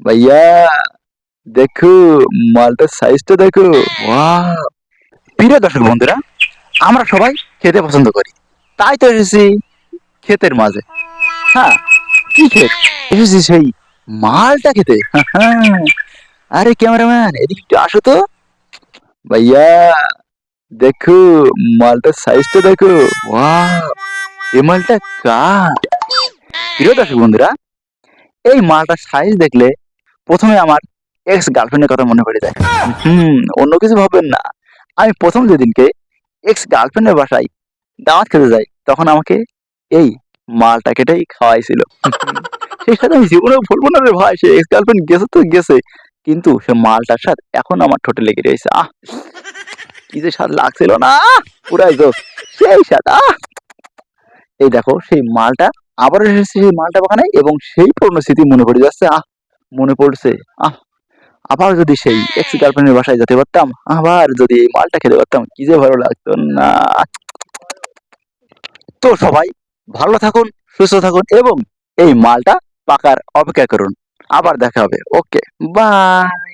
ভাইয়া দেখো মালটার সাইজটা দেখো প্রিয় দর্শক বন্ধুরা আমরা সবাই খেতে পছন্দ করি তাই তো এসেছি ক্ষেতের মাঝে হ্যাঁ কি ক্ষেত এসেছি সেই মালটা খেতে আরে ক্যামেরাম্যান এদিক একটু আসো তো ভাইয়া দেখো মালটার সাইজটা দেখো এই মালটা কার প্রিয় দর্শক বন্ধুরা এই মালটার সাইজ দেখলে প্রথমে আমার এক্স গার্লফ্রেন্ডের কথা মনে পড়ে যায়। হুম, অন্য কিছু ভাববেন না। আমি প্রথম যেদিনকে এক্স গার্লফ্রেন্ডের বাসায় দাওয়াত খেতে যাই, তখন আমাকে এই মালটা কেটেই খাওয়াইছিল। সেই সাথে আমি জীবনে বলব না রে ভাই, সে এক্স গার্লফ্রেন্ড গেছে তো গেছে, কিন্তু সে মালটার স্বাদ এখন আমার ঠোঁটে লেগে রয়েছে। আহ, কি যে স্বাদ লাগছিল না, পুরাই তো সেই স্বাদ, আহ। এই দেখো, সেই মালটা আবার এসেছে, সেই মালটা বাগানে এবং সেই পুরনো স্মৃতি মনে পড়ে যাচ্ছে, আহ। মনে পড়ছে, আহ, আবার যদি সেই এক্স গার্লফ্রেন্ডের বাসায় যেতে পারতাম, আবার যদি এই মালটা খেতে পারতাম, কি যে ভালো লাগতো না। তো সবাই ভালো থাকুন, সুস্থ থাকুন এবং এই মালটা পাকার অপেক্ষা করুন। আবার দেখা হবে। Okay bye